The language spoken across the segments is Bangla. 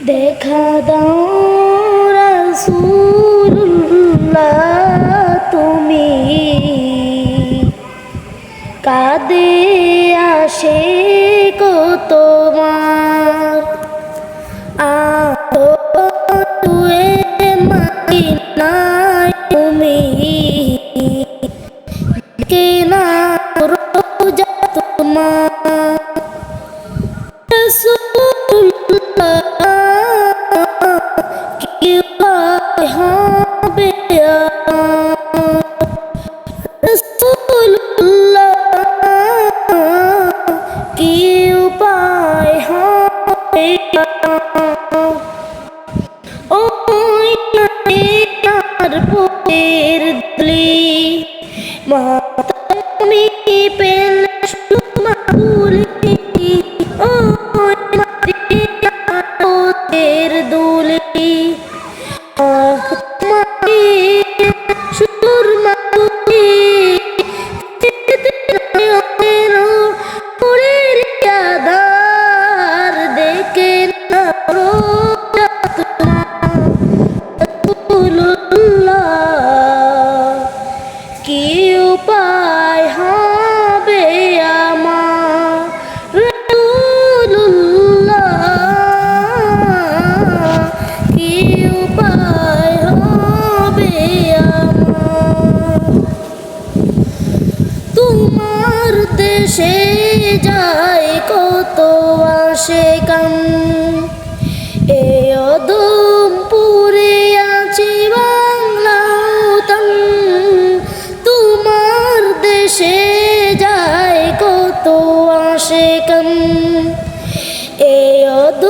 দেখা দাও রাসূলুল্লাহ তুমি কাঁদে আসে কো তোমার আয়ে মদিনায় তুমি কে না রোজা তোমার উপায় হয় ওই আর পোয়ের দলি। মাতামি দেশে যায় কত আসে কান এ অদম পুরে আছি বাংলা তোমার দেশে যায় কত আসে কান এ অদম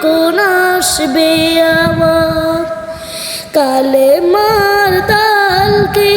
যখন আসবে আমার? কালে মার তালকে